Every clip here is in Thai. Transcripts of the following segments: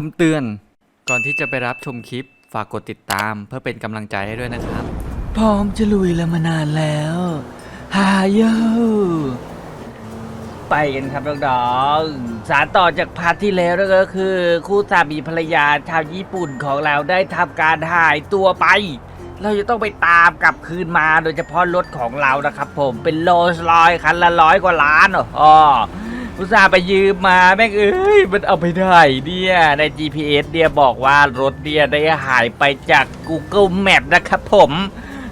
คำเตือน ก่อนที่จะไปรับชมคลิป ฝากกดติดตามเพื่อเป็นกำลังใจให้ด้วยนะครับ พร้อมจะลุยแล้วมานานแล้วฮาโยไปกันครับน้องๆสารต่อจากพาร์ทที่แล้วนั่นก็คือ คู่สามีภรรยาชาวญี่ปุ่นของเราได้ทำการหายตัวไป เราจะต้องไปตามกลับคืนมาโดยเฉพาะรถของเรานะครับผมเป็นโลสลอยคันละร้อยกว่าล้านอ๋อ อุตส่าห์ไปยืมมาแม่งเอ้ยมันเอาไปได้เนี่ยใน GPS เนี่ยบอกว่ารถเนี่ยได้หายไปจาก Google Map นะครับผม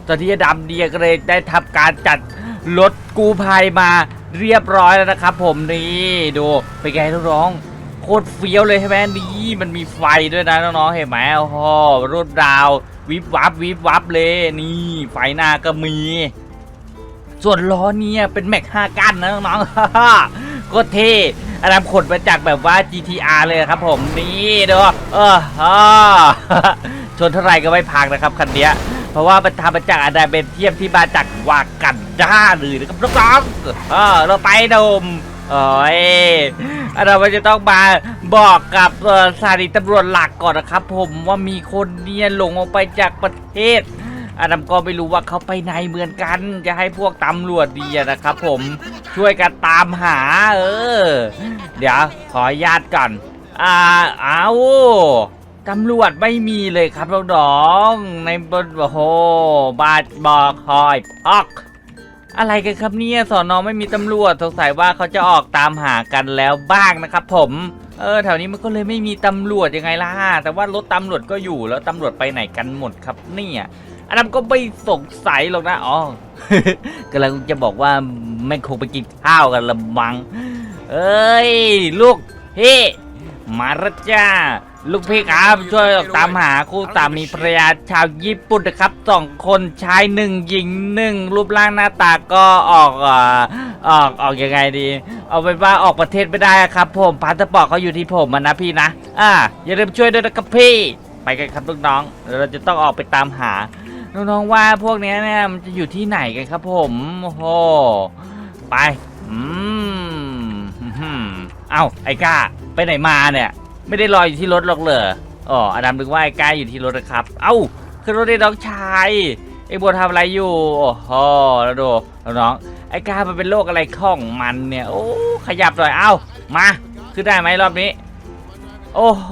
ตอนที่ดำเนี่ยก็เลยได้ทำการจัดรถกู้ภัยมาเรียบร้อยแล้วนะครับผมนี่ดูเป็นไงน้องๆโคตรเฟี้ยวเลยใช่ไหมนี่มันมีไฟด้วยนะน้องๆเห็นไหมโอ้โหรถดาว วิบวับวิบวับเลยนี่ไฟหน้าก็มี ส่วนล้อเนี่ยเป็นแม็ก5กั้นนะน้องๆ ก็เท่อันนั้นขนมาจากแบบว่า GTR เลยครับผมนี่ดูเออเออชนเท่าไหร่ก็ไม่พังนะครับคันเนี้เพราะว่ามันทำมาจากอะดาเบนเทียมที่มาจากวากันด้าเลยนะครับน้องๆเออเราไปดมโอ้ยอันนั้นมันจะต้องมาบอกกับสถานีตำรวจหลักก่อนนะครับ ผมว่ามีคนเนี่ยหลงออกไปจากประเทศ อาดัมก็ไม่รู้ว่าเขาไปไหนเหมือนกัน จะให้พวกตำรวจดีนะครับ ผมช่วยกันตามหา เออ เดี๋ยวขออนุญาตก่อนอ่าเอาตำรวจไม่มีเลยครับน้องๆในบนโอ้โหบาดบอกคอยพอกอะไรกันครับเนี่ยสอนอไม่มีตำรวจสงสัยว่าเขาจะออกตามหากันแล้วบ้างนะครับ ผมเออแถวนี้มันก็เลยไม่มีตำรวจยังไงล่ะแต่ว่ารถตำรวจก็อยู่แล้วตำรวจไปไหนกันหมดครับเนี่ย อันนั้นก็ไม่สงสัยหรอกนะอ๋อกำลังจะบอกว่าไม่คงไปกินข้าวกันละมัง เอ้ย ลูกพี่มาและจ้า ลูกพี่ครับช่วยออกตามหาคู่สามีภรรยาชาวญี่ปุ่นนะครับสองคนชายหนึ่งหญิงหนึ่งรูปร่างหน้าตาก็ออกเอ่อออกออกยังไงดี เอาเป็นว่าออกประเทศไม่ได้ครับ ผมพาสปอร์ตเขาอยู่ที่ผมอะนะพี่นะอ่าอย่าลืมช่วยด้วยนะครับพี่ ไปกันครับลูกน้องเราจะต้องออกไปตามหา น้องๆว่าพวกนี้เนี่ยมันจะอยู่ที่ไหนกันครับผมโอ้โหไปอืมอืมเอ้าไอ้ก้าไปไหนมาเนี่ย ไม่ได้รออยู่ที่รถหรอกเหรออ๋ออดัมนึกว่าไอ้ก้าอยู่ที่รถนะครับ เอ้าขึ้นรถได้น้องชายไอ้บัวทำอะไรอยู่โอ้โหแล้วดูน้องไอ้ก้ามันเป็นโรคอะไรของมันเนี่ยโอ้ขยับหน่อยเอ้ามาขึ้นได้ไหมรอบนี้ โอ้โห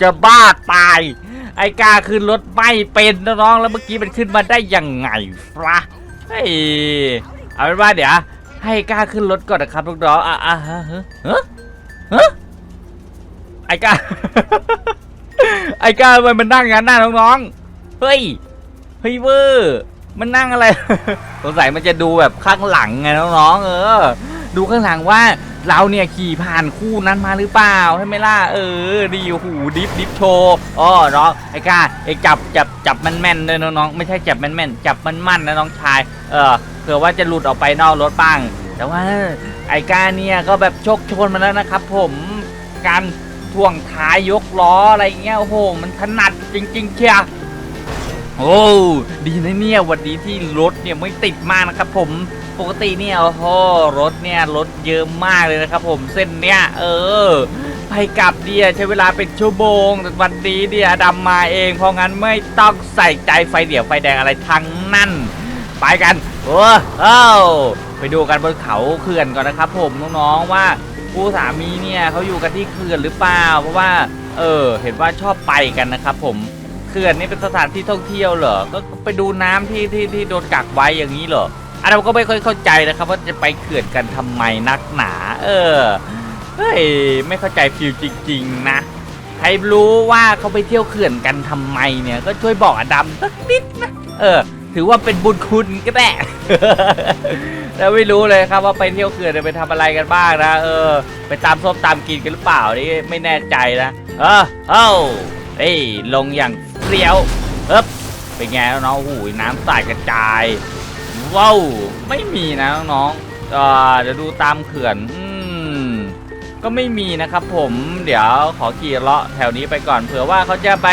จะบ้าตาย ไอ้กาขึ้นรถไม่เป็นน้องแล้วเมื่อกี้มันขึ้นมาได้ยังไงฟะเฮ้ยเอาเป็นว่าเดี๋ยวให้กล้าขึ้นรถก่อนนะครับน้องๆอะอะฮะฮะฮะไอ้กล้า ไอ้กล้าทำไมมันนั่งงั้นน่ะน้องๆ เฮ้ย เฮ้ยเวอร์มันนั่งอะไร สงสัยมันจะดูแบบข้างหลังไงน้องๆ เออ ดูข้างหลังว่า เราเนี่ยขี่ผ่านคู่นั้นมาหรือเปล่าใช่ไหมล่ะเออดีโอหูดิฟดิฟโชว์อ๋อน้องไอ้ก้าไอ้จับจับจับมันแม่นเลยน้องๆไม่ใช่จับมันแม่นจับมันมั่นนะน้องชายเออเผื่อว่าจะหลุดออกไปนอกรถบ้าง แต่ว่าไอ้ก้าเนี่ยก็แบบโชคชนมาแล้วนะครับ ผมการท่วงท้ายยกล้ออะไรเงี้ยโอ้โหมันถนัดจริง ๆเชียโอ้ดีนะเนี่ยวันนี้ที่รถเนี่ยไม่ติดมากนะครับผม ปกติเนี่ยโอ้โหรถเนี่ยรถเยอะมากเลยนะครับ ผมเส้นเนี้ยเออไปกลับเดียใช้เวลาเป็นชั่วโมงแต่วันนี้เดียดำมาเองเพราะงั้นไม่ต้องใส่ใจไฟเดี่ยวไฟแดงอะไรทั้งนั้นไปกันโอ้เอ้าไปดูกันบนเขาเขื่อนก่อนนะครับ ผมน้องๆว่าผู้สามีเนี่ยเขาอยู่กันที่เขื่อนหรือเปล่า เพราะว่า เออ เห็นว่าชอบไปกันนะครับ ผมเขื่อนนี่เป็นสถานที่ท่องเที่ยวเหรอก็ไปดูน้ำที่ที่ที่โดนกักไว้อย่างนี้เหรอ อันนั้นก็ไม่ค่อยเข้าใจนะครับว่าจะไปเขื่อนกันทำไมนักหนา เออ เฮ้ย ไม่เข้าใจฟิลจริง ๆ นะ ใครรู้ว่าเขาไปเที่ยวเขื่อนกันทำไมเนี่ย ก็ช่วยบอกอดัมสักนิดนะ เออ ถือว่าเป็นบุญคุณก็ได้แล้วไม่รู้เลยครับว่าไปเที่ยวเขื่อนไปทำอะไรกันบ้างนะ เออ ไปตามส้มตามกินกันหรือเปล่านี่ไม่แน่ใจนะ เออ เอ้าเฮ้ย ลงอย่างเปรี้ยวเอ๊บเป็นไงน้องๆโอ้โหน้ำสาดกระจาย ว้าวไม่มีนะน้องๆเดี๋ยวดูตามเขื่อนอก็ไม่มีนะครับผมเดี๋ยวขอขี่เลาะแถวนี้ไปก่อนเผื่อว่าเขาจะไป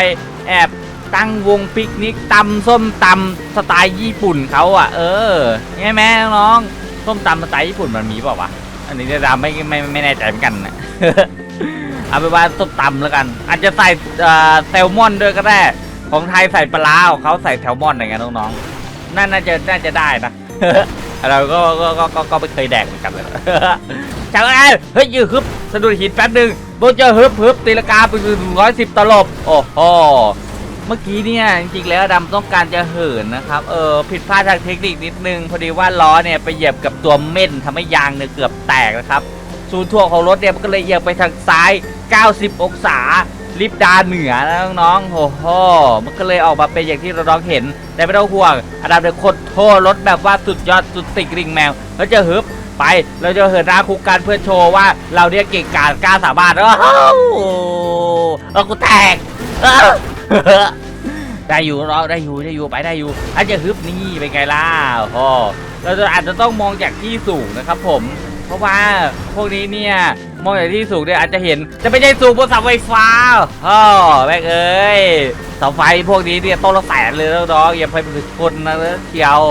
แอบตั้งวงปิกนิกตำส้มตำสไตล์ญี่ปุ่นเขาอะ เออใช่ไหมน้องส้มตำสไตล์ญี่ปุ่นมันมีเปล่าวะอันนี้เดี๋ยวดาไม่ไม่ไม่แน่ใจเหมือนกันนะเอาไปว่าต้มตำแล้วกัน อาจจะใส่เอ่อแซลมอนด้วยก็ได้ของไทยใส่ปลาร้าของเขาใส่แซลมอนอะไรเงี้ยน้องๆ น่าน่าจะน่าจะได้นะเราก็ก็ก็ก็ไม่เคยแดกเหมือนกันเลยจังไงเฮ้ยยืดฮึบสะดุดหินแป๊บหนึ่งโบเจอฮึบฮึบตีลกาไปถึงร้อยสิบตลบ โอ้โหเมื่อกี้เนี่ยจริงๆแล้วดำต้องการจะเหินนะครับเออผิดพลาดทางเทคนิคนิดนึง พอดีว่าล้อเนี่ยไปเหยียบกับตัวเม่นทำให้ยางเนี่ยเกือบแตกนะครับศูนย์ถ่วของรถเนี่ยมันก็เลยเอียงไปทางซ้าย 90 องศา ลิฟต์ดาเหนือนะน้องๆโอ้โห มันก็เลยออกมาเป็นอย่างที่เราลองเห็น แต่ไม่ต้องห่วงอดัมเนี่ยคนโทษรถแบบว่าสุดยอดสุดติกริงแมวแล้วจะฮึบไปเราจะเหินหน้าคุกกันเพื่อโชว์ว่าเราเนี่ยเก่งกาจกล้าสามารถโอ้โหเออกูแตกได้อยู่เราได้อยู่ได้อยู่ไปได้อยู่อาจจะฮึบนี่เป็นไงล่ะโอ้เราจะอาจจะต้องมองจากที่สูงนะครับผม เพราะว่าพวกนี้เนี่ย มองจากที่สูงเนี่ยอาจจะเห็นจะไม่ใช่สูงบนเสาไฟฟ้าอ๋อแม่งเอ้ยเสาไฟพวกนี้เนี่ยต้นละแสนเลยน้องๆอย่าไปถึงคนนะเชียว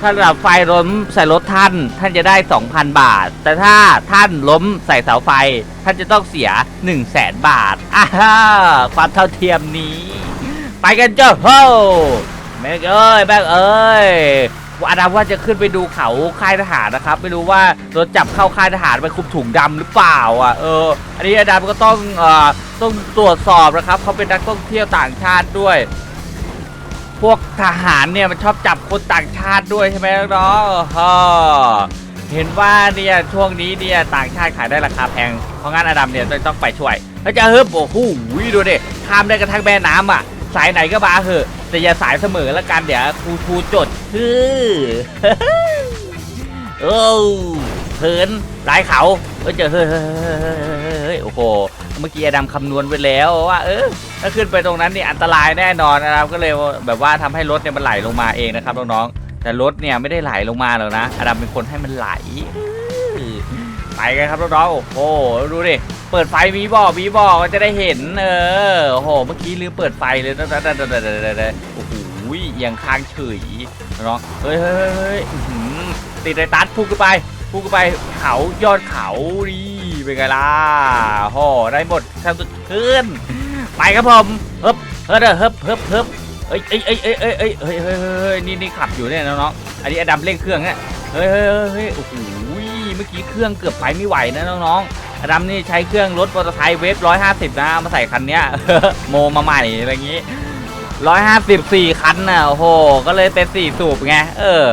ถ้าระดับไฟล้มใส่รถท่าน ท่านจะได้ 2,000 บาท แต่ถ้าท่านล้มใส่เสาไฟ ท่านจะต้องเสีย 1 0 0 0 0แสนบาทอ่าฮ่าความเท่าเทียมนี้ ไปกันเจ้าโฮแม่เอ้ยแม่เอ้ย อาดามว่าจะขึ้นไปดูเขาค่ายทหารนะครับ ไม่รู้ว่าโดนจับเข้าค่ายทหารไปคุมถุงดำหรือเปล่าอะเอออันนี้อาดามก็ต้องเอ่อต้องตรวจสอบนะครับเขาเป็นนักท่องเที่ยวต่างชาติด้วย พวกทหารเนี่ยมันชอบจับคนต่างชาติด้วยใช่ไหมน้องๆอ๋อเห็นว่าเนี่ยช่วงนี้เนี่ยต่างชาติขายได้ราคาแพงเพราะงั้นอาดัมเนี่ยต้องไปช่วยแล้วจะเฮ้ยโอ้โหดูดิข้ามได้กระทั่งแม่น้ำอะ สายไหนก็มาเหอะ แต่อย่าสายเสมอแล้วกันเดี๋ยวครูครูจดคือโอ้เหินหลายเขาเออเจอเฮ้ยเฮ้ยโอ้โหเมื่อกี้อดัมคำนวณไว้แล้วว่าเออถ้าขึ้นไปตรงนั้นนี่อันตรายแน่นอนนะครับก็เลยแบบว่าทำให้รถเนี่ยมันไหลลงมาเองนะครับน้องๆแต่รถเนี่ยไม่ได้ไหลลงมาหรอกนะอดัมเป็นคนให้มันไหล ไปกันครับน้องๆโอ้โหดูดิเปิดไฟมีบ่อมีบ่อก็จะได้เห็นเออโอ้โหเมื่อกี้ลืมเปิดไฟเลยนะนะนะนะนะโอ้โหเอียงข้างเฉยน้องเฮ้ยเฮ้ยเฮ้ยติดไอ้ตัดพุ่งขึ้นไปพุ่งขึ้นไปเขายอดเขาดีเป็นไงล่ะโอ้โหได้หมดทั้งสุดขึ้นไปครับผมเฮิบเฮิบเฮิบเฮิบเฮิบเอ้ยเอ้ยเอ้ยเอ้ยเอ้ยเอ้ยเฮ้ยเฮ้ยเฮ้ยเฮ้ยนี่นี่ขับอยู่เนี่ยน้องๆอันนี้อดัมเร่งเครื่องเนี่ยเฮ้ยเฮ้ยเฮ้ยโอ้โห มื่อกี้เครื่องเกือบไปไม่ไหวนะน้องๆอดัมนี่ใช้เครื่องรถมอเตอร์ไซค์เวฟร้อยห้าสิบนะเอามาใส่คันเนี้ย โมมาใหม่อะไรอย่างงี้ร้อยห้าสิบสี่คันน่ะโอ้โห ก็เลยเป็นสี่สูบไงเออ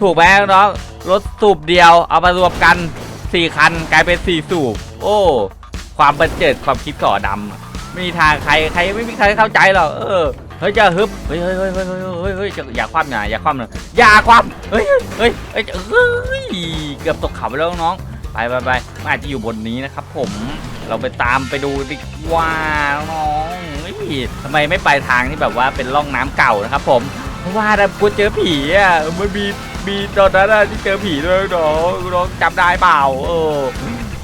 ถูกไหมน้องรถสูบเดียวเอามารวมกันสี่คันกลายเป็นสี่สูบ โอ้ ความบันเจิดความคิดก่อดำไม่มีทางใครใครไม่มีใครเข้าใจหรอกเออ เฮ้ยจะฮึบเฮ้ยเฮ้ยเฮ้ยเฮ้ยเฮ้ยเฮ้ยเฮ้ยอย่าคว่ำนะอย่าคว่ำนะอย่าคว่ำเฮ้ยเฮ้ยเฮ้ยเฮ้ยเกือบตกเขาไปแล้วน้องไปไปไปมันอาจจะอยู่บนนี้นะครับ ผมเราไปตามไปดูดีกว่าน้องทำไมไม่ไปทางที่แบบว่าเป็นร่องน้ำเก่านะครับ ผมเพราะว่าเรากลัวเจอผีอะมันมีมีตอนนั้นอะที่เจอผีด้วยน้องน้องจำได้เปล่าเออ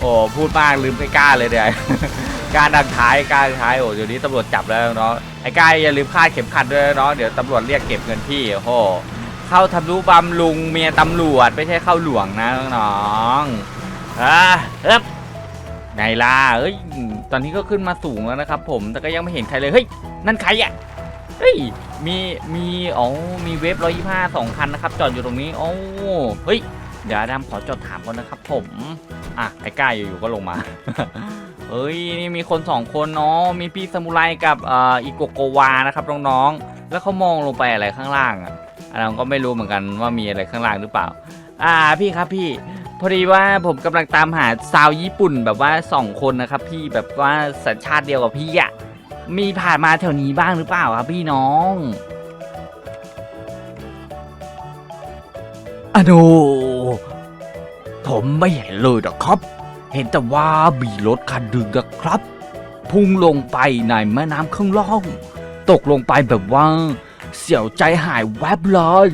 โอ้พูดมากลืมไปกล้าเลยเดี๋ยวการดังท้ายการท้ายโอ้เดี๋ยวนี้ตำรวจจับแล้วเนาะ ไอ้กายอย่าลืมคาดเข็มขัดด้วยเนาะเดี๋ยวตำรวจเรียกเก็บเงินพี่โอ้โหเข้าทำรูปบำลุงเมียตำรวจไม่ใช่เข้าหลวงนะน้องอะเอ๊บไงล่ะเอ้ยตอนนี้ก็ขึ้นมาสูงแล้วนะครับผมแต่ก็ยังไม่เห็นใครเลยเฮ้ยนั่นใครอะเฮ้ยมีมีอ๋อมีเวฟร้อยยี่ห้าสองคันนะครับจอดอยู่ตรงนี้โอ้เฮ้ยเดี๋ยวดำขอจดถามก่อนนะครับผมอะไอ้ก้าอยู่ๆก็ลงมา เฮ้ยนี่มีคนสองคนเนาะมีพี่ซามูไรกับอีโกโกวานะครับน้องๆแล้วเขามองลงไปอะไรข้างล่างอะอันนั้นก็ไม่รู้เหมือนกันว่ามีอะไรข้างล่างหรือเปล่า อ่าพี่ครับพี่พอดีว่าผมกำลังตามหาสาวญี่ปุ่นแบบว่าสองคนนะครับพี่แบบว่าสัญชาติเดียวกับพี่อะมีผ่านมาแถวนี้บ้างหรือเปล่าครับพี่น้องอโนผมไม่เห็นเลยนะครับ เห็นแต่ว่ามีรถคันหนึ่งนะครับ พุ่งลงไปในแม่น้ำข้างล่างตกลงไปแบบว่า เสียวใจหายแวบเลย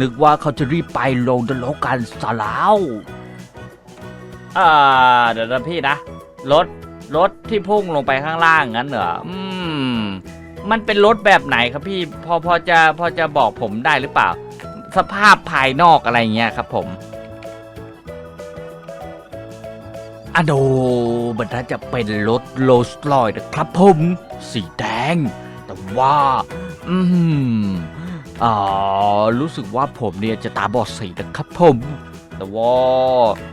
นึกว่าเขาจะรีบไปลงนรกกันซะแล้วอ่าเดี๋ยวนะพี่นะรถรถที่พุ่งลงไปข้างล่างงั้นเหรออืมมันเป็นรถแบบไหนครับพี่พอพอจะพอจะบอกผมได้หรือเปล่า สภาพภายนอกอะไรเงี้ยครับผม อโดมันน่าจะเป็นรถโรลส์รอยนะครับผม สีแดง แต่ว่า อืมอ่ารู้สึกว่าผมเนี่ยจะตาบอดสีนะครับผม แต่ว่า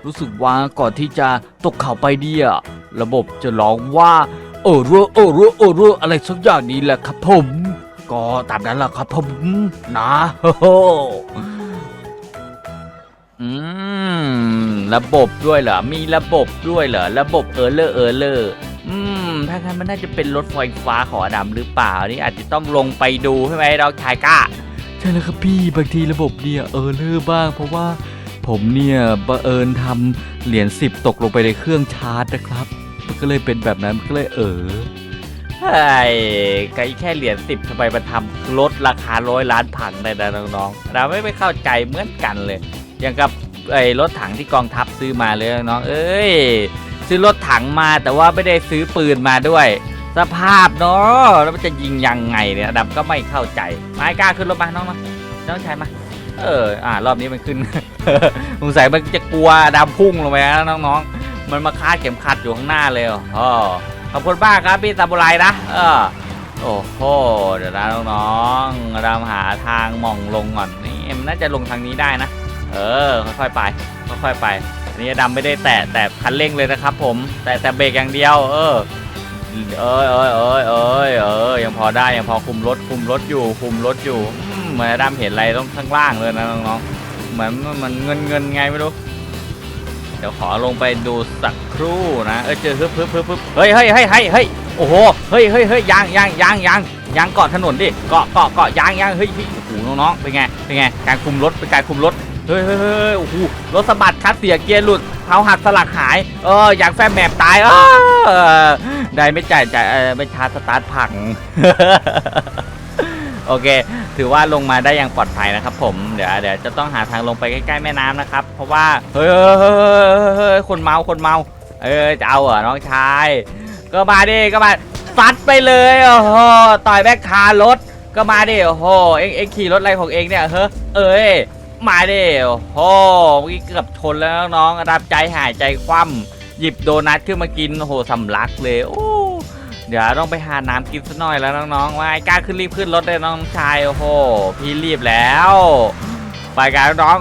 รู้สึกว่าก่อนที่จะตกเขาไปเนี่ยระบบจะร้องว่าเออเรอเออเรอเออเรออะไรสักอย่างนี้แหละครับผม ก็ตามนั้นแหละครับผมนะโอ้อืม ระบบด้วยเหรอ มีระบบด้วยเหรอ ระบบเออเลอร์เออเลอร์อืม ถ้างั้นมันน่าจะเป็นรถไฟฟ้าของอดัมหรือเปล่า นี่อาจจะต้องลงไปดูใช่ไหมเราชายกล้า ใช่แล้วครับพี่ บางทีระบบเนี่ยเออเลอร์บ้าง เพราะว่าผมเนี่ยบังเอิญทำเหรียญสิบตกลงไปในเครื่องชาร์จนะครับมันก็เลยเป็นแบบนั้นมันก็เลยเออเฮ้ยไกแค่เหรียญสิบทำไมมันทำลดราคาร้อยล้านพันได้นะน้องๆเราไม่ไปเข้าใจเหมือนกันเลย อย่างกับ ไอ้รถถังที่กองทัพซื้อมาเลยน้องเอ้ยซื้อรถถังมาแต่ว่าไม่ได้ซื้อปืนมาด้วย สภาพเนาะแล้วมันจะยิงยังไงเนี่ยดำก็ไม่เข้าใจไม้กล้าขึ้นรถมาน้องมาน้องชายมาเอออ่ารอบนี้มันขึ้นสงสัยมันจะกลัวดำพุ่งลงไปนะน้องๆ มันมาคาดเข็มขัดอยู่ข้างหน้าเลยอ๋อขอบคุณมากครับพี่ซาบุไรนะเออโอ้โหเดี๋ยวนะน้องๆเราหาทางมองลงก่อนนี่มันน่าจะลงทางนี้ได้นะ เออค่อยๆไปค่อยๆไป อันนี้ดำไม่ได้แตะแต่คันเร่งเลยนะครับ ผม แต่แต่เบรกอย่างเดียว เออเอ้ยเอ้ยเอ้ยเอ้ยเอ้ยยังพอได้ยังพอคุมรถคุมรถอยู่คุมรถอยู่เหมือนดำเห็นอะไรต้องข้างล่างเลยนะน้องๆเหมือนมันเงินเงินไงไม่รู้เดี๋ยวขอลงไปดูสักครู่นะเออเจอฮึบฮึบฮึบฮึบเฮ้ยเฮ้ยเฮ้ยเฮ้ยเฮ้ยโอ้โหเฮ้ยเฮ้ยเฮ้ยยางยางยางยางยางเกาะถนนดิเกาะเกาะเกาะยางยางเฮ้ยเฮ้ยโอ้โหน้องๆเป็นไงเป็นไงการคุมรถเป็นการคุมรถ เฮ้ยเฮ้ยโอ้โหรถสะบัดคัดเสียเกียร์หลุดเท้าหักสลักหาย เอออยางแฟบแมบตายเออได้ไม่จ่ายจ่ายไม่ชาร์จสตาร์ทพังโอเค ถือว่าลงมาได้อย่างปลอดภัยนะครับ ผม เดี๋ยวเดี๋ยวจะต้องหาทางลงไปใกล้ๆแม่น้ำนะครับ เพราะว่าเฮ้ยเฮ้ยเฮ้ยเฮ้ยคนเมา คนเมา เออจะเอาเหรอน้องชาย ก็มาดิ ก็มาซัดไปเลย โอ้โห ต่อยแบกคารถ ก็มาดิ โอ้โห เอ็งเอ็งขี่รถอะไรของเอ็งเนี่ย เฮ้ยเอ้ย มาดิโอ้โหเมื่อกี้เกือบชนแล้วน้องรับใจหายใจคว่ำหยิบโดนัทขึ้นมากินโอ้โหสำลักเลยโอ้เดี๋ยวต้องไปหาน้ำกินสักหน่อยแล้วน้องๆว่าไอ้กล้าขึ้นรีบขึ้นรถเลยน้องชายโอ้โหพี่รีบแล้ว ไปกันน้อง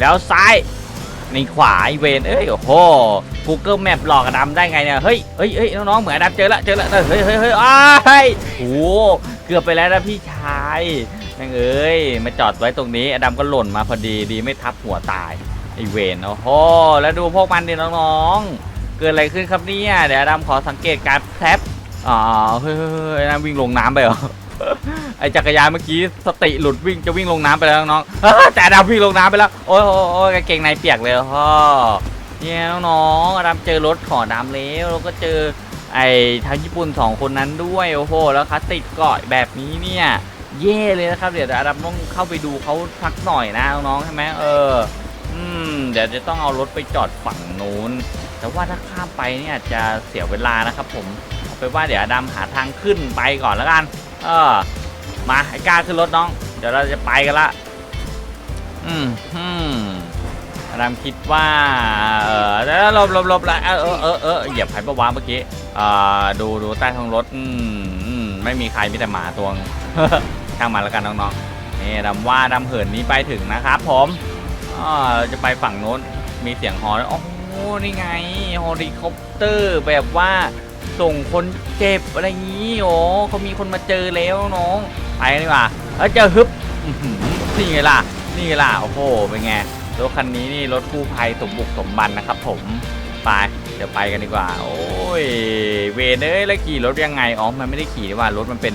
แล้วซ้ายนี่ขวาไอเวนเอ้ยโอ้โห Google Map หลอกอดัมได้ไงเนี่ยเฮ้ยเฮ้ยเฮ้ยน้องๆเหมือนอดัมเจอละเจอละเฮ้ยเฮ้ยเฮ้ยอ้ายโอ้เกือบไปแล้วนะพี่ชาย แม่งเอ้ยมาจอดไว้ตรงนี้อดัมก็หล่นมาพอดีดีไม่ทับหัวตายไอเวนโอ้โหแล้วดูพวกมันดิน้องๆ เกิดอะไรขึ้นครับเนี่ยเดี๋ยวอดัมขอสังเกตการแทบอ๋อเฮ้ยเฮ้ยเฮ้ยน้ำวิ่งลงน้ำไปเหรอไอจักรยานเมื่อกี้สติหลุดวิ่งจะวิ่งลงน้ำไปแล้วน้องๆแต่อดัมวิ่งลงน้ำไปแล้วโอ้ยโอ้ยโอ้ยกางเกงในเปียกเลยพ่อเนี่ยน้องๆอดัมเจอรถขอดำแล้วแล้วก็เจอไอ้ชาวญี่ปุ่นสองคนนั้นด้วยโอ้โหแล้วคัสติดเกาะแบบนี้เนี่ย เย่เลยนะครับ เดี๋ยวอดัมต้องเข้าไปดูเขาสักหน่อยนะน้องๆใช่ไหมเออ อืม เดี๋ยวจะต้องเอารถไปจอดฝั่งนู้น แต่ว่าถ้าข้ามไปเนี่ยจะเสียเวลานะครับ ผมเอาไปนว่าเดี๋ยวอดัมหาทางขึ้นไปก่อนแล้วกัน เออ มาไอ้กล้าขึ้นรถน้อง เดี๋ยวเราจะไปกันละ อืมอืมอดัมคิดว่า เออแล้วหลบหลบหลบละเออเออเออเหยียบไผ่ประวาเมื่อกี้อ่าดูดูใต้ท้องรถ อืมไม่มีใครมีแต่หมาตัวง ช่างมันแล้วกันน้องๆนี่ดำว่าดำเหินนี้ไปถึงนะครับผมจะไปฝั่งโน้นมีเสียงฮอร์นโอ้โหนี่ไงเฮลิคอปเตอร์แบบว่าส่งคนเจ็บอะไรอย่างนี้โอ้เขามีคนมาเจอแล้วน้องไปดีกว่าแล้วเจอฮึบนี่ไงล่ะนี่ไงล่ะโอ้โหเป็นไงรถคันนี้นี่รถกู้ภัยสมบุกสมบันนะครับผม ไปเดี๋ยวไปกันดีกว่า โอ้ย เวนเอ้ยแล้วขี่รถยังไง อ๋อ มันไม่ได้ขี่ว่ารถมันเป็น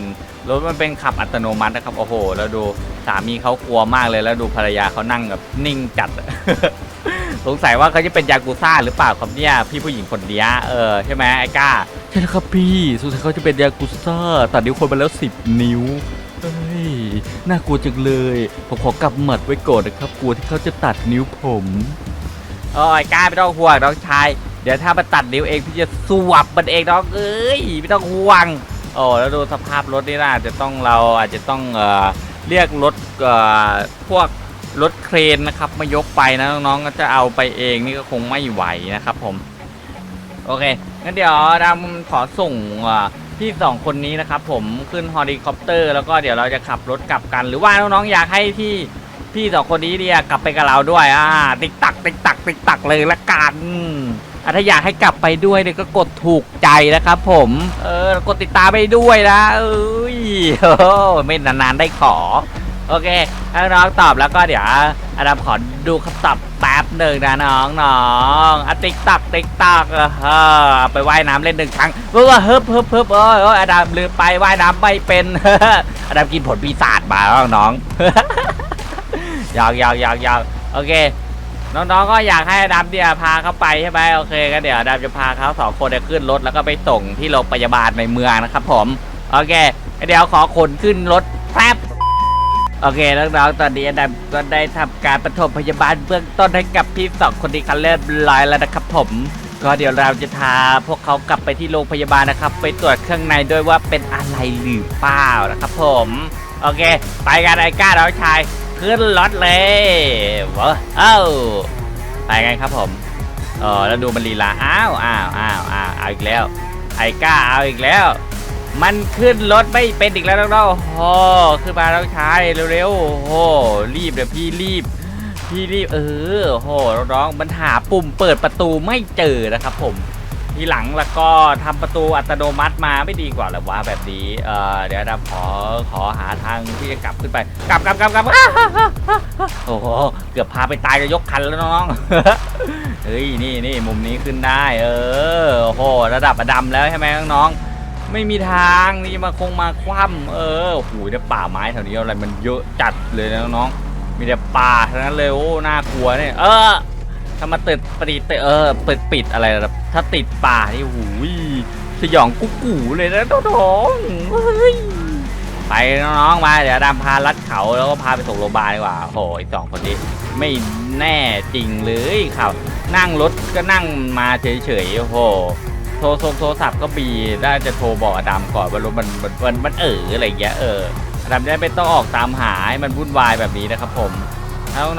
รถมันเป็นขับอัตโนมัตินะครับ โอ้โห แล้วดูสามีเขากลัวมากเลยแล้วดูภรรยาเขานั่งแบบนิ่งจัด สงสัยว่าเขาจะเป็นยากูซ่าหรือเปล่าครับเนี่ยพี่ผู้หญิงคนเดียเออใช่ไหมไอ้ก้าใช่แล้วครับพี่สงสัยเขาจะเป็นยากุซ่าตัดนิ้วคนมาแล้วสิบนิ้วเฮ้ยน่ากลัวจังเลย ผมขอกำหมัดไว้ก่อนนะครับ กลัวที่เขาจะตัดนิ้วผม โอ้ยกล้าไม่ต้องห่วงน้องชาย เดี๋ยวถ้ามันตัดนิ้วเองพี่จะสวบมันเองน้องเอ้ยไม่ต้องห่วง โอ้แล้วดูสภาพรถนี่นะอาจจะต้องเราอาจจะต้องเอ่อเรียกรถเอ่อพวกรถเครนนะครับมายกไปนะน้องๆก็จะเอาไปเองนี่ก็คงไม่ไหวนะครับผม โอเคงั้นเดี๋ยวดำขอส่งพี่สองคนนี้นะครับผมขึ้นฮอลิคอปเตอร์ แล้วก็เดี๋ยวเราจะขับรถกลับกัน หรือว่าน้องๆอยากให้พี่ พี่สองคนนี้เนี่ยกลับไปกับเราด้วยอ่าติ๊กตักติ๊กตักติ๊กตักเลยละกันอะถ้าอยากให้กลับไปด้วยเนี่ยก็กดถูกใจนะครับผมเออกดติดตามไปด้วยนะเอ้ยโอ้ไม่นานๆได้ขอ โอเคถ้าน้องตอบแล้วก็เดี๋ยวอาดัมขอดูคำตอบแป๊บหนึ่งนะน้องน้องอะติ๊กตักติ๊กตักเออเออเอาไปว่ายน้ำเล่นหนึ่งครั้งเออเฮิบเฮิบเฮิบเอออาดัมลืมไปว่ายน้ำไม่เป็นอาดัมกินผลปีศาจมาน้องน้อง ยากอยากอยากอยากโอเค น้องๆก็อยากให้อดัมเนี่ยพาเขาไปใช่ไหมโอเคก็เดี๋ยวอดัมจะพาเขาสองคนเนี่ยขึ้นรถแล้วก็ไปส่งที่โรงพยาบาลในเมืองนะครับ ผมโอเคเดี๋ยวขอขนขึ้นรถแป๊บโอเคน้องๆตอนนี้อดัมก็ได้ทำการปฐมพยาบาลเบื้องต้นให้กับพี่สองคนนี้คันเรียบร้อยแล้วนะครับ ผมก็เดี๋ยวเราจะพาพวกเขากลับไปที่โรงพยาบาลนะครับ ไปตรวจเครื่องในด้วยว่าเป็นอะไรหรือเปล่านะครับ ผม โอเค ไปกันไอ้ก้าน้องชาย ขึ้นรถเลยว้าเอ้าไปกันครับผมเออแล้วดูมันลีลาอ้าวอ้าวอ้าวอ้าวเอาอีกแล้ว ไอ้ก้าเอาอีกแล้ว มันขึ้นรถไม่เป็นอีกแล้วน้องๆโอ้ขึ้นมาน้องชายเร็วๆโอ้โหรีบเดี๋ยวพี่รีบ พี่รีบเออโอ้โหน้องๆมันหาปุ่มเปิดประตูไม่เจอนะครับผม ทีหลังแล้วก็ทำประตูอัตโนมัติมาไม่ดีกว่าหรอวะแบบนี้เออเดี๋ยวดำขอขอหาทางที่จะกลับขึ้นไปกลับกลับกลับกลับโอ้โหเกือบพาไปตายจะยกคันแล้วน้องเฮ้ยนี่นี่มุมนี้ขึ้นได้ เออโอ้โหระดับอดำแล้วใช่ไหมน้องๆไม่มีทางนี่มาคงมาคว่ำเออโอ้โหแต่ป่าไม้แถวนี้อะไรมันเยอะจัดเลยนะน้องๆมีแต่ป่าทั้งนั้นเลยโอ้น่ากลัวเนี่ยเออ ถ้ามาติดปฏิเตเออเปิดปิดอะไรนะถ้าติดป่านี่หูยสยองกุ๊กกูเลยนะน้องๆเฮ้ยไปน้องๆมาเดี๋ยวดำพาลัดเขาแล้วก็พาไปส่งโรงพยาบาลดีกว่าโอ้โหไอ้สองคนนี้ไม่แน่จริงเลยครับ นั่งรถก็นั่งมาเฉยๆโอ้โหโทรโทรศัพท์ก็มีได้จะโทรบอกอดัมก่อนว่ารถมันมันมันเอออะไรเงี้ยเอออดัมได้ไม่ต้องออกตามหาให้มันวุ่นวายแบบนี้นะครับผม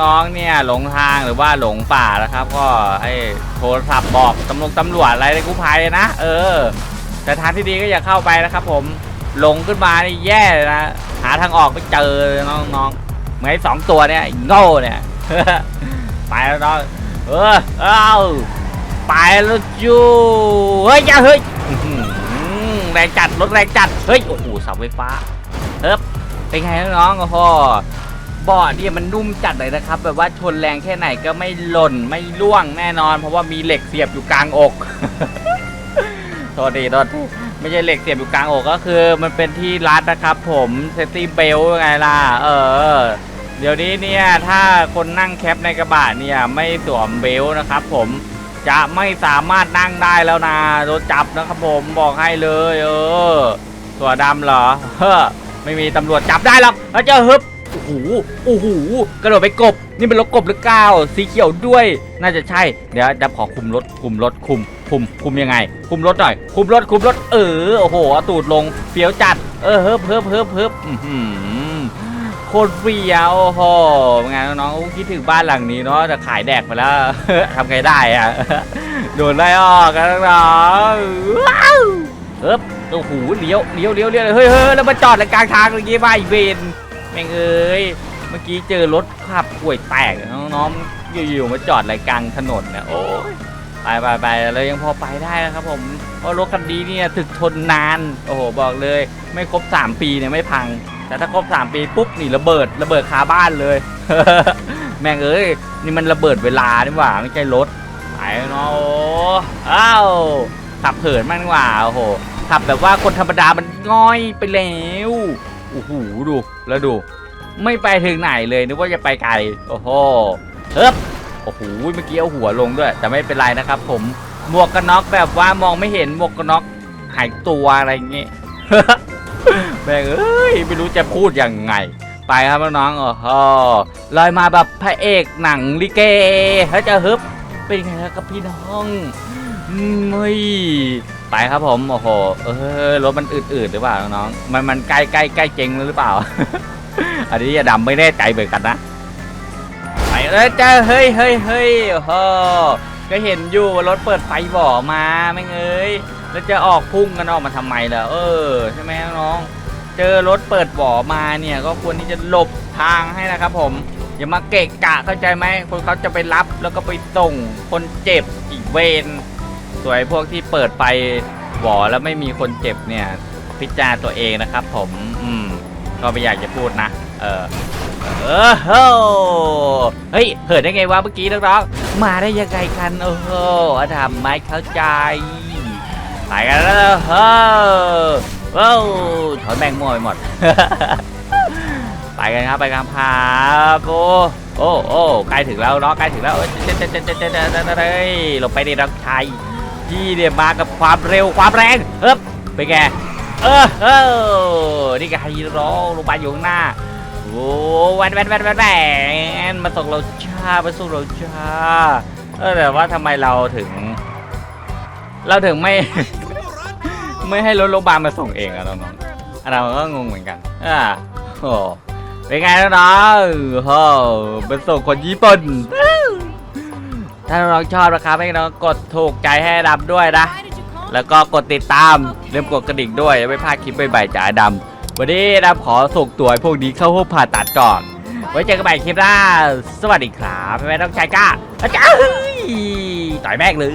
น้องๆเนี่ยหลงทางหรือว่าหลงป่านะครับ ก็ให้โทรศัพท์บอกตำรวจตำรวจอะไรในกู้ภัยนะ เออ แต่ทางที่ดีก็อย่าเข้าไปนะครับ ผมหลงขึ้นมานี่แย่นะหาทางออกไม่เจอน้องๆเหมือนสองตัวเนี่ยไอ้โง่เนี่ยไปแล้วน้องเออเอ้าไปแล้วจูเฮ้ยอย่าเฮ้ยแรงจัดรถแรงจัดเฮ้ยโอ้โหเสาไฟฟ้าเฮ้ยเป็นไงน้องๆโอ้โห เบาะเนี่ยมันนุ่มจัดเลยนะครับ แบบว่าชนแรงแค่ไหนก็ไม่หล่นไม่ร่วงแน่นอน เพราะว่ามีเหล็กเสียบอยู่กลางอกโทษดีโทษไม่ใช่เหล็กเสียบอยู่กลางอกก็คือ มันเป็นที่รัดนะครับ ผมเซฟตี้เบลไงล่ะ เออ เดี๋ยวนี้เนี่ยถ้าคนนั่งแคปในกระบะเนี่ยไม่สวมเบลนะครับ ผมจะไม่สามารถนั่งได้แล้วนะโดนจับนะครับผมบอกให้เลย เออ ตัวดำเหรอเฮ้อไม่มีตำรวจจับได้หรอกแล้วจะฮึบ โอ้โหโอ้โหกระโดดไปกบ นี่เป็นรถกบหรือเปล่าสีเขียวด้วย น่าจะใช่ เดี๋ยวดับขอคุมรถคุมรถคุม คุม คุมยังไง คุมรถหน่อย คุมรถคุมรถเออโอ้โหเอาตูดลงเฟี้ยวจัด เออเฮิบเฮิบเฮิบเฮิบอื้อหือโคตรเฟี้ยวโอ้โหเป็นไงน้องๆคิดถึงบ้านหลังนี้เนาะแต่ขายแดกไปแล้วทำไงได้อะโดนไล่ออกกันน้องๆว้าวเอ๊บโอ้โหเลี้ยวเลี้ยวเลี้ยวเลี้ยวเฮ้ยเฮ้ยแล้วมาจอดในกลางทางเมื่อกี้มาอีเวน แม่งเอ้ย เมื่อกี้เจอรถขับป่วยแตกน้องๆอยู่ๆมาจอดอะไรกลางถนนเนี่ยโอ้ยไปไปไปเรายังพอไปได้นะครับผม เพราะรถคันนี้เนี่ยถึกทนนาน โอ้โห บอกเลย ไม่ครบ 3 ปีเนี่ยไม่พัง แต่ถ้าครบ 3 ปีปุ๊บนี่ระเบิดระเบิดคาบ้านเลย แม่งเอ้ย นี่มันระเบิดเวลานี่หว่า ไม่ใช่รถไปเนาะโอ้อ้าวขับเหินมากนี่หว่า โอ้โหขับแบบว่าคนธรรมดามันง่อยไปแล้ว โอ้โห ดู แล้วดู ไม่ไปถึงไหนเลยนึกว่าจะไปไกล โอ้โหเฮ้บโอ้โหเมื่อกี้เอาหัวลงด้วย แต่ไม่เป็นไรนะครับ ผมหมวกกันน็อกแบบว่ามองไม่เห็นหมวกกันน็อกหายตัวอะไรอย่างเงี้ยแม่งเอ้ยไม่รู้จะพูดยังไง ไปครับน้องโอ้โหลอยมาแบบพระเอกหนังลิเกเฮ้ยจะฮึบเป็นไงครับพี่น้องอืมเฮ้ย ไปครับผม โอ้โห เออรถมันอืดๆหรือเปล่าน้องมันมันใกล้ใกล้ใกล้เจงหรือเปล่า อันนี้อย่าดำไม่แน่ใจเหมือนกันนะไปเลยจ้าเฮ้ยเฮ้ยเฮ้ยโอ้โหก็เห็นอยู่ว่ารถเปิดไฟบ่อมาไม่งเอ้ยแล้วจะออกพุ่งกันออกมาทำไมล่ะเออใช่ไหมน้อง เจอรถเปิดบ่อมาเนี่ย ก็ควรที่จะหลบทางให้นะครับ ผมอย่ามาเกะกะเข้าใจไหมคนเขาจะไปรับแล้วก็ไปส่งคนเจ็บอีกเวน ส่วนพวกที่เปิดไฟหวอแล้วไม่มีคนเจ็บเนี่ย พิจารณาตัวเองนะครับ ผมอืมก็ไม่อยากจะพูดนะ เออเออเฮ้ยเหินได้ไงวะเมื่อกี้น้องๆมาได้ยังไงกันโอ้โหอาดามไม่เข้าใจไปกันแล้วเฮ้ยโอ้ถอยแมงมวยหมดไปกันครับไปกันครัโอ้โอ้โอ้ใกล้ถึงแล้วร้องใกล้ถึงแล้วเจ๊เจ๊เจ๊เจ๊เจ๊เจ๊เจ๊ลงไปดิรักชาย พี่เนี่ยมากับความเร็วความแรงเฮ้ยไปนไงเออเออนี่ก็ไฮโร่ลงมาอยู่ข้างหน้าโอ้แวนแวนแวนแวนแวนมาส่งเราชามาส่งเราชาเออแต่ว่าทำไมเราถึง เราถึงไม่ ไม่ให้รถโรงพยาบาลมาส่งเองอะน้องๆอันเราก็งงเหมือนกันอ่าโอ้เป็นไงน้องๆโอ้เป็นส่งคนญี่ปุ่น ถ้าน้องๆชอบนะครับให้น้องกดถูกใจให้ดำด้วยนะ แล้วก็กดติดตามเริ่มกดกระดิ่งด้วยไม่พลาดคลิปใหม่ๆจากดำวันนี้ดำขอส่งตัวไอ้พวกนี้เข้าห้องผ่าตัดก่อน ไว้เจอกันใหม่คลิปหน้าสวัสดีครับแม่ต้องชายก้าอาจารย์ต่อยแม่งเลย